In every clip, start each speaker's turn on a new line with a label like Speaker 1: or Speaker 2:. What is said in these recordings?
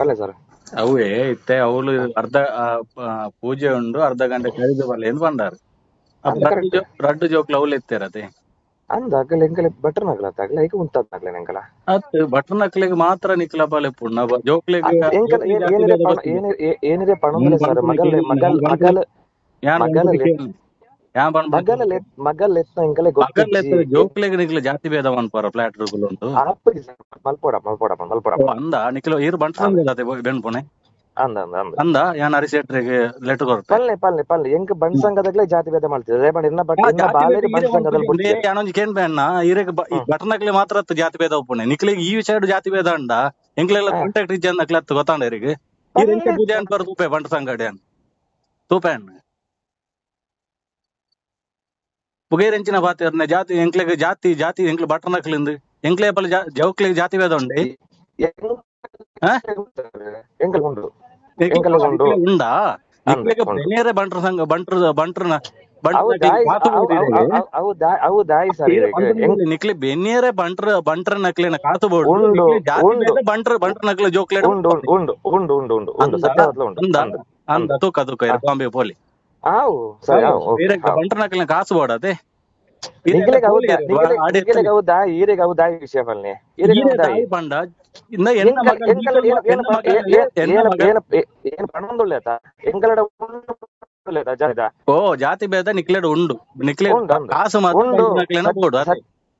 Speaker 1: ಅಲ್ಲ ಸರ್
Speaker 2: ಅವೇ ಇತ್ತೆ ಅವಳು ಅರ್ಧ ಪೂಜೆ ಉಂಡು ಅರ್ಧ ಗಂಟೆ ಕಳೆದು ಬರಲಿ ಎಂದು ರಡ್ಡ್ ರಡ್ಡ್
Speaker 1: ಅದು
Speaker 2: ರಡ್ಡು ಜೋ ರಡ್ಡು ಜೋಕ್ಲ ಅವಳು ಎತ್ತೇರತೆ
Speaker 1: ಅಂದ ಅಗಲ ಎಂಕಲೆ ಬಟರ್ ನಗಲ ಅಗಲ ಈಗ ಉಂತದ ನಗಲ ಎಂಕಲ
Speaker 2: ಅತ್ ಬಟರ್ ನಕ್ಲಿಗೆ ಮಾತ್ರ ನಿಕ್ಲ ಬಾಲೆ ಪುಣ್ಣ ಜೋಕ್ಲಿಗೆ
Speaker 1: ಎಂಕಲ ಏನ್- ಏನಿದೆ ಪಣ ಏನಿದೆ ಮಗಲ್ ಸರ್ ಮಗಲ್ ಮಗಲ್ ಮಗಲ್
Speaker 2: ಯಾನ್ ಯಾನ್
Speaker 1: ಲೆತ್ತ ಎಂಕಲೆ
Speaker 2: ಮಗಲ್
Speaker 1: ಗೊತ್ತಿಜ್ಜಿ
Speaker 2: ಜೋಕ್ಲಿಗೆ ನಿಕ್ಲ ಜಾತಿ ಭೇದ ಮನ್ಪಾರ ಫ್ಲಾಟ್ ಉಂಟು
Speaker 1: ಅಪ್ಪಜಿ ಸರ್ ಮಲ್ಪೋಡ ಮಲ್ಪೋಡ ಮಲ್ಪೋಡ.
Speaker 2: ಓ, ಅಂದ? ನಿಕ್ಲ ಈರು ಬಂಟ್ರಂಗದತೆ ಬೆಣ್ಪುಣೆ
Speaker 1: ಅಂದ ಅಂದ ಅಂದ.
Speaker 2: ಅಂದ? ಯಾನ್ ಅರಿಸೆಟ್ರಿಗೆ ಲೆಟರ್ ಕೊರ್ತೆ
Speaker 1: ಪಲ್ಲೆ ಪಲ್ಲೆ ಪಲ್ಲೆ. ಬಣ್ ಸಂಘದಾಗ್ಲೇ ಜಾತಿ ಭೇದ ಮಾಡ್ತಿದ್ದೆ ರೇಬಂಡ್ ಇನ್ನ ಬಟ್ ಇನ್ನ ಸಂಘದಲ್ಲಿ
Speaker 2: ಯಾನೊಂಜಿ ಕೇನ್ ಈರೆಗ್ ಬಟರ್ನಕ್ಲೆ ಮಾತ್ರ ಅತ್ತು ಜಾತಿ ಭೇದ ಒಪ್ಪಣೆ ನಿಕ್ಲಿಗೆ ಈ ವಿಷಯ ಜಾತಿ ಭೇದ ಅಂಡ ಎಂಕ್ಲೆಲ್ಲ
Speaker 1: ಹಾ.
Speaker 2: ಕಾಂಟ್ಯಾಕ್ಟ್ ಇಜ್ಜ ನಕ್ಲೆ ಅತ್ತು ಗೊತ್ತಾಂಡ ಇರಿಗೆ? ಈರ್ ಎಂಕ ಪೂಜೆ ಅನ್ಪಾರ ತೂಪೆ ಬಂಟ ಸಂಗಡಿ ಅನ್ ತೂಪೆ ಅಣ್ಣ ಪುಗೇರೆಂಚಿನ ಬಾತಿರ್ನೆ ಜಾತಿ ಎಂಕ್ಲೆಗೆ ಜಾತಿ ಜಾತಿ ಎಂಕ್ಲೆ ಬಟರ್ನಕ್ಲಿಂದು ಎಂಕ್ಲೆ ಪಲ್ಲ ಜೌಕ್ಲೆಗೆ ಜಾತಿ ಭೇದ ಉಂಡೆ ಹಾ?
Speaker 1: ಎಂಕಲ್ ಉಂಡು ಎಂಕಲ್ ಉಂಡು.
Speaker 2: ಉಂಡ
Speaker 1: ಅಂದ,
Speaker 2: ನಿಕ್ಲೆಗೆ
Speaker 1: ಉಂಡು.
Speaker 2: ಬೆನೇರೆ బాతి జాతి ಬಂಟ್ರ జాతి
Speaker 1: జాతి
Speaker 2: ಬಂಟ್ರ
Speaker 1: ದಾಯಿ
Speaker 2: ಕಾತು
Speaker 1: ಅವು-
Speaker 2: ಬೋಡಿರೆಗೆ
Speaker 1: ಅವು- ಅವು- ಅವು ದಾಯಿ ಅವು ದಾಯಿ ಸರ್ ಎಂಕ್
Speaker 2: ನಿಕ್ಲಿ ಬೆನ್ನಿಯರೆ ಬಂಟ್ರ ಬಂಟ್ರ ನಕ್ಲಿನ ಕಾತು. ಭೇದ ಬಂಟ್ರ ಬಂಟ್ರ ನಕ್ಲೆ ಕಾತು
Speaker 1: ಉಂಡು ಉಂಡು ಉಂಡು ಉಂಡು ಉಂಡು
Speaker 2: ಅಂದ, ತೂಕ ಬಾಂಬೆ ಪೋಲಿ.
Speaker 1: ಆವು.
Speaker 2: ಬಂಟ್ರ ನಕ್ಲಿನ ಕಾಸು
Speaker 1: ಈರೆಗೆ ಪಣಂದುಳ್ಳೆತ ಎಂಕಲಡ
Speaker 2: ಓ ಜಾತಿ ಭೇದ ನಿಕ್ಲೆಡ್ ಉಂಡು. ನಿಕ್ಲೆ ಕಾಸು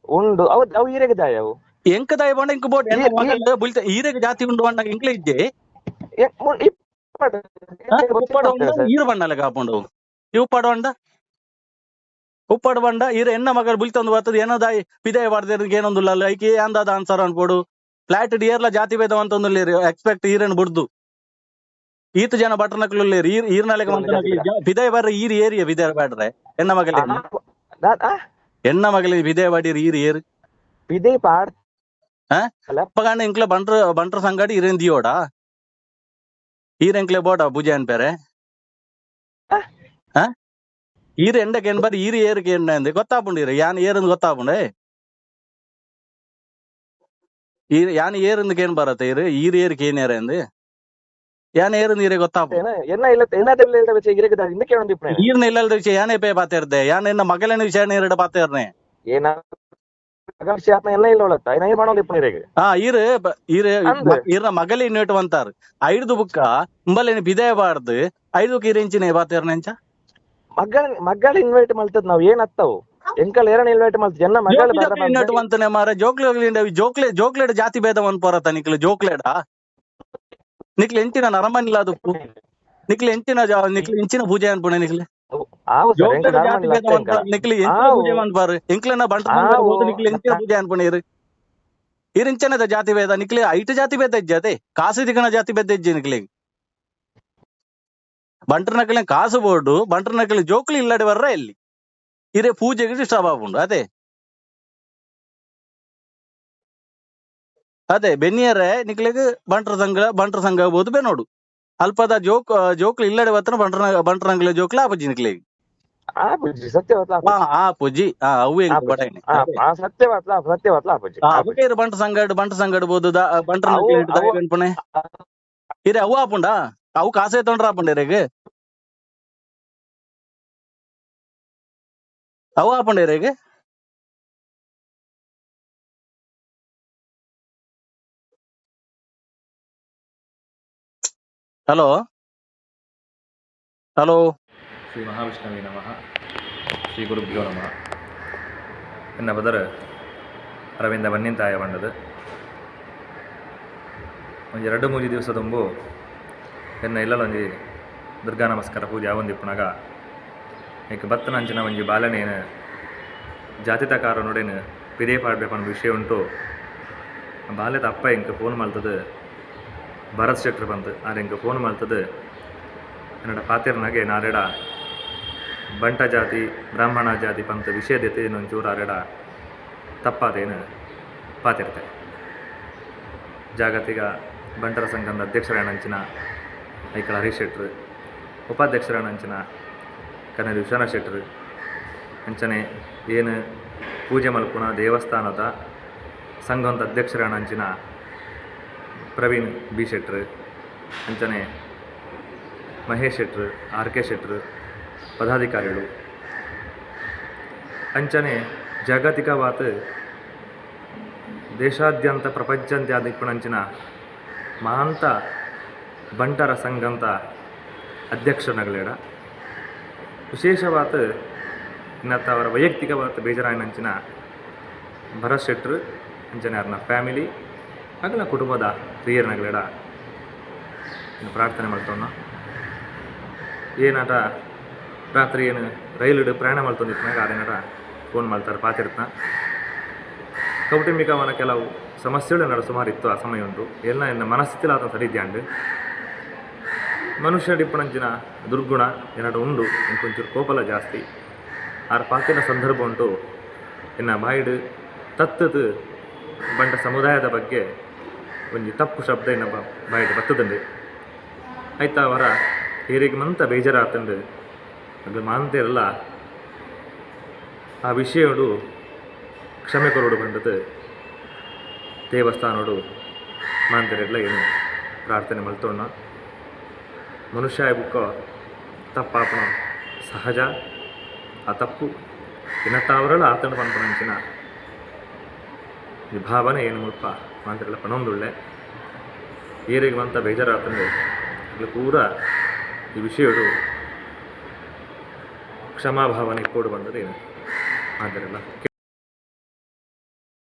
Speaker 1: ಉಂಡು. ಅವು ಅವು ಈರೆಗೆ ದಾಯ ಅವು?
Speaker 2: ಎಂಕ ದಾಯ ಬಂಡ ಇಂಕ ಬೋಟ್? ಈರೆಗೆ ಜಾತಿ ಉಂಡು ಬಂಡ ಇಂಕ್ಲೆ ಇಜ್ಜೆ
Speaker 1: ಎ- ಮು- ಇಪ್ಪಡು. ಎಂಕಲ್ಗೆ
Speaker 2: ಉಪ್ಪಾಡು
Speaker 1: ಗೊತ್ತಿಲ್ಲ
Speaker 2: ಬಂಡ
Speaker 1: ಸರ್.
Speaker 2: ಈರು ಬಣ್ಣಲೆ ಕಾಪುಂಡು ಈ ಉಪ್ಪಾಡು ಬಂಡ ಉಪ್ಪಾಡು ಬಂಡ ಈರ ಎನ್ನ ಮಗಲ್ ಬುಲ್ತೊಂದು ಬರ್ತದ ಏನೋ ದಾಯಿ ಪಿದಾಯ ಬಾರ್ದೇರ್ಗೆ ಏನೊಂದು ಲಲ್ಲ ಐಕಿ ಅಂದಾದ ಆನ್ಸರ್ ಅನ್ಬೋಡು ಫ್ಲಾಟ್ ಡಿಯರ್ಲ ಜಾತಿ ಭೇದ ಅಂತ ಎಕ್ಸ್ಪೆಕ್ಟ್ ಈರನ್ ಬುಡ್ದು ಈತ ಜನ ಬಟರ್ನಕ್ಲು ಈರ್ ಈರ್ನಲೆಗೆ ಮಂತನಕ್ಲಿ ಪಿದಾಯ ಬರ್ರೆ ಈರ್ ಏರಿಯ ಪಿದಾಯ ಬಾಡ್ರೆ ಎನ್ನ ಮಗಲಿ
Speaker 1: ಆ, ದಾ- ಆ,
Speaker 2: ಎನ್ನ ಮಗಲಿ ಪಿದಾಯ ಬಾಡಿರ್ ಈರ್ ಏರ್
Speaker 1: ಇದೇ ಪಾಡ್
Speaker 2: ಅಪ್ಪಗಾಂಡ ಇಂಕ್ಲೆ ಈರೆಂಕ್ಲೆ ಬೋಟ ಪೂಜೆ ಅನ್ಪೇರೆ ಈರು ಎಂಡಕ್ಕೆ ಏನ್ ಬರೀ ಈರು ಏರಿಕೆ ಎಂಡ ಅಂದೆ ಗೊತ್ತಾಪುಂಡಿರು ಯಾನ್ ಏರಂದು ಗೊತ್ತಾಪುಂಡೆ ಈರು ಯಾನ್ ಏರಂದಕ್ಕೆ ಏನ್ ಬರತ್ತೆ ಈರು ಈರು ಏರಿಕೆ ಏನೇರ ಅಂದೆ ಯಾನ್ ಏರಂದು ಈರೇ ಗೊತ್ತಾಪು
Speaker 1: என்ன இல்ல என்ன தெரியல இல்ல வச்சு இருக்குதா இந்த கேள்வி
Speaker 2: ಈರ್ನ ಇಲ್ಲಲ್ದ ವಿಷಯ ಯಾನೇ ಪೇ ಪಾತೇರ್ದೆ ಯಾನ್ ಇನ್ನ ಮಗಲಿನ ವಿಷಯ ಎರಡ ಪಾತೇರ್ನೆ
Speaker 1: ಏನಾದ್ರು ವಿಷಯ ಆತ್ಮ ಎಲ್ಲ ಇಲ್ಲ ಒಳತ್ತ ಏನ ಏನ್ ಮಾಡೋದು ಇಪ್ಪ ನೀರಿಗೆ?
Speaker 2: ಆ ಈರ್ ಬ-
Speaker 1: ಅಂದೆ.
Speaker 2: ಈರ್ನ ಮಗಲಿ ಇನ್ನಿಟ್ಟು ಅಂತಾರ. ಐದು ಬುಕ್ಕ ಇಂಬಲೇನಿ ಬಿದಾಯ ಬಾರ್ದು. ಐದು ಇರಿಂಚಿನ ಪಾತಿರ್ನೆ ಅಂಚ?
Speaker 1: ಮಗಳ ಮಗಳ ಇನ್ವೈಟ್ ಮಾಡ್ತದ ನಾವ್ ಏನ್ ಅತ್ತವು? ಎಂಕಲ್ ಏರನ್ ಇನ್ವೈಟ್ ಮಾಡ್ತದ ಎನ್ನ ಮಗಳ
Speaker 2: ಇನ್ನಟ್ಟು ಅಂತನೆ ಮಾರ ಜೋಕ್ಲೆ ಜೋಕ್ಲೆ ಜೋಕ್ಲೆಡ್ ಜಾತಿ ಭೇದ ಒಂದ್ ಪೊರತ ನಿಕ್ಲು. ಜೋಕ್ಲೆಡ ನಿಕ್ಲೆ ಎಂಚಿನ ನರಮನಿಲ್ಲ ಅದು ನಿಕ್ಲೆ ಎಂಚಿನ ಜಾ- ನಿಕ್ಲೆ ಎಂಚಿನ ಪೂಜೆ ಅನ್ಪುಣೆ ನಿಕ್ಲೆ. ಅನ್ಪಾರು ಎಂಕ್ಲೆನ ಬಂಟ ಎಂಚಿನ ಪೂಜೆ ಅನ್ಪುಣೆ ಇರು. ಇರಿಂಚನದ ಜಾತಿ ಭೇದ ನಿಕ್ಲೆ ಐಟ್ ಜಾತಿ ಭೇದ ಇಜ್ಜತೆ ಕಾಸು ದಿಗಣ ಜಾತಿ ಭೇದ ಇಜ್ಜೆ ನಿಕ್ಲೆ. ಬಂಟ್ರ ನಕಲಿ ಕಾಸು ಬೋರ್ಡು ಬಂಟ್ರ ನಕಲಿ ಜೋಕ್ಲಿ ಇಲ್ಲಡೆ ಬರ್ರ ಎಲ್ಲಿ? ಇರೇ ಪೂಜೆಗೆ ಡಿಸ್ಟರ್ಬ್ ಆಗುಂಡು ಅದೇ. ಅದೇ ಬೆನ್ನಿಯರೆ ನಿಕ್ಲೆಗ್ ಬಂಟ್ರ ಸಂಘ ಬಂಟ್ರ ಸಂಘ ಆಗ್ಬೋದು ಬೆನೋಡು. ಅಲ್ಪದ ಜೋಕ್ ಜೋಕ್ಲು ಇಲ್ಲಡೆ ಬತ್ತನ ಬಂಟ್ರ ಬಂಟ್ರ ಅಂಗ್ಲೆ ಜೋಕ್ಲ ಆಪಜ್ಜಿ ನಿಕ್ಲೆಗ್.
Speaker 1: ಆ ಪೂಜಿ ಸತ್ಯವಾತ್ಲ
Speaker 2: ಆ ಆ ಪೂಜಿ ಆ ಅವು ಹೆಂಗ್ ಬಟಾಣಿ
Speaker 1: ಆ ಸತ್ಯವಾತ್ಲ ಸತ್ಯವಾತ್ಲ ಪೂಜಿ
Speaker 2: ಅವಕ್ಕೆ ಇರು ಬಂಟ ಸಂಗಡ್ ಬಂಟ ಸಂಗಡ್ ಬೋದು ಬಂಟ್ರ ಅನ್ಪಣೆ ಇರೆ ಅವು ಆಪುಂಡ ಅವು ಕಾಸೆ ತೊಂಡ್ರ ಆಪುಂಡ ಇರೆಗೆ? ಅವು ಆಪುಂಡ ಇರೆಗ್? ಹಲೋ? ಹಲೋ?
Speaker 3: ಶ್ರೀ ಮಹಾವಿಷ್ಣುವಿ ನಮಃ. ಶ್ರೀ ಗುರುಭ್ಯೋ ನಮಃ. ಎನ್ನ ಬದರ್ ಅರವಿಂದ ಬನ್ನಿಂತಾಯ ಬಂಡದು ಒಂಜಿ ಎರಡು ಮೂಜಿ ದಿವಸ ತುಂಬು ಎನ್ನ ಇಲ್ಲೊಂಜಿ ದುರ್ಗಾ ನಮಸ್ಕಾರ ಪೂಜೆ ಆವೊಂದಿಪ್ಪುನಗ ಏಕೆ ಬತ್ತನಂಚಿನ ಒಂಜಿ ಬಾಲನೇನು ಜಾತಿತಕಾರ ನೋಡೇನು ಪಿದೇ ಪಾಡ್ಬೇಪನ್ನ ವಿಷಯ ಉಂಟು. ಬಾಲ್ಯದ ಅಪ್ಪ ಇಂಕ ಫೋನ್ ಮಲ್ತದು ಭರತ್ ಶೆಟ್ಟರ್ ಬಂದು. ನಾನು ಫೋನ್ ಮಾಡ್ತದೆ. ಏನಡ ಪಾತಿರ್ನಾಗೆ ನಾರೆಡ. ಬಂಟ ಜಾತಿ, ಬ್ರಾಹ್ಮಣ ಜಾತಿ ಪಂತ ವಿಷಯದತೆ ಇನ್ನೊಂಚೂರು ಆರೆಡ ತಪ್ಪಾದೇನು ಪಾತಿರ್ತೆ. ಜಾಗತಿಕ ಬಂಟರ ಸಂಘದ ಅಧ್ಯಕ್ಷರೇಣಂಚಿನ ಐಕಳ ಹರೀಶ್ ಶೆಟ್ರು ಉಪಾಧ್ಯಕ್ಷರೇಣಂಚಿನ ಕನ್ನಡ ವಿಶ್ವನಾಥ ಶೆಟ್ರು, ಅಂಚನೆ ಏನು ಪೂಜೆ ಮಲ್ಪುಣ ದೇವಸ್ಥಾನದ ಸಂಘದ ಅಧ್ಯಕ್ಷರೇಣಂಚಿನ ಪ್ರವೀಣ್ ಬಿ ಶೆಟ್ರ್, ಅಂಚನೆ ಮಹೇಶ್ ಶೆಟ್ರ್, ಆರ್ ಕೆ ಶೆಟ್ರ್, ಪದಾಧಿಕಾರಿಗಳು. ಅಂಚನೆ ಜಾಗತಿಕವಾದ ದೇಶಾದ್ಯಂತ ಪ್ರಪಂಚಾದ್ಯಂತ ಮಹಾಂತ ಬಂಟರ ಸಂಘಂತ ಅಧ್ಯಕ್ಷನಗಳೇಡ ವಿಶೇಷವಾದ ಇನ್ನತ್ತ ಅವರ ವೈಯಕ್ತಿಕವಾದ ಬೇಜಾರಾಯಿನಂಚಿನ ಭರತ್ ಶೆಟ್ರ್, ಅಂಚನೆ ಅವ್ರನ್ನ ಫ್ಯಾಮಿಲಿ ಹಾಗಲ ಕುಟುಂಬದ ಹಿರಿಯರನಗಳೇಡ ಇನ್ನು ಪ್ರಾರ್ಥನೆ ಮಾಡ್ತವನ್ನ ಏನಾಟ ರಾತ್ರಿ ಏನು ರೈಲು ಪ್ರಯಾಣ ಮಾಡ್ತಂದಿತ್ತನಾಗ ಅದೇನಾಟ ಫೋನ್ ಮಾಡ್ತಾರೆ ಪಾತಿರ್ತನ ಕೌಟುಂಬಿಕವನ ಕೆಲವು ಸಮಸ್ಯೆಗಳು ನಡು ಸುಮಾರು ಇತ್ತು, ಆ ಸಮಯ ಉಂಟು. ಎಲ್ಲ ಇನ್ನು ಮನಸ್ಥಿತಿಲ ಆತ ಸರಿದ್ಯಾಂಡು ಮನುಷ್ಯ ಡಿಪ್ಪಣಂಚಿನ ದುರ್ಗುಣ ಏನಾಟ ಉಂಡು ಕೊಂಚೂರು ಕೋಪಲ ಜಾಸ್ತಿ. ಆರ ಪಾತಿನ ಸಂದರ್ಭ ಉಂಟು. ಇನ್ನು ಬಾಯಿಡು ತತ್ತದು ಬಂಡ ಸಮುದಾಯದ ಬಗ್ಗೆ ಒಂಜಿ ತಪ್ಪು ಶಬ್ದ ಇನ್ನ ಬ ಬಾಯಿಡು ಬತ್ತದಂಡು ಆಯ್ತಾ ಅವರ ಹಿರಿಗೆ ಮಂತ ಬೇಜಾರಾತಂಡು ಅದು ಮಾಂತೆರಲ್ಲ ಆ ವಿಷಯಡು ಕ್ಷಮೆ ಕೊರೋಡು ಬಂದದ್ದು. ದೇವಸ್ಥಾನೋಡು ಮಾಂತೆರೆಲ್ಲ ಏನು ಪ್ರಾರ್ಥನೆ ಮಲ್ತೋಣ ಮನುಷ್ಯ ಬುಕ್ಕ ತಪ್ಪಾಪಣ ಸಹಜ, ಆ ತಪ್ಪು ಇನ್ನತ್ತಾವರಲ್ಲ ಆತನ ಪಂಪನಂಚಿನ. ಈ ಭಾವನೆ ಏನು ಮುಲ್ಪ? ಮಾಂತೆರೆಲ್ಲ ಪಣೊಂದುಳ್ಳೆ ಏರಿಗೆ ಬಂತ ಬೇಜಾರಾತಂದು. ಇಲ್ಲಿ ಪೂರ ಈ ವಿಷಯಡು ಕ್ಷಮಾಭಾವನೆ ಕೊಡು ಬಂದರೆ ಮಾಂತ್ರಿಗಳ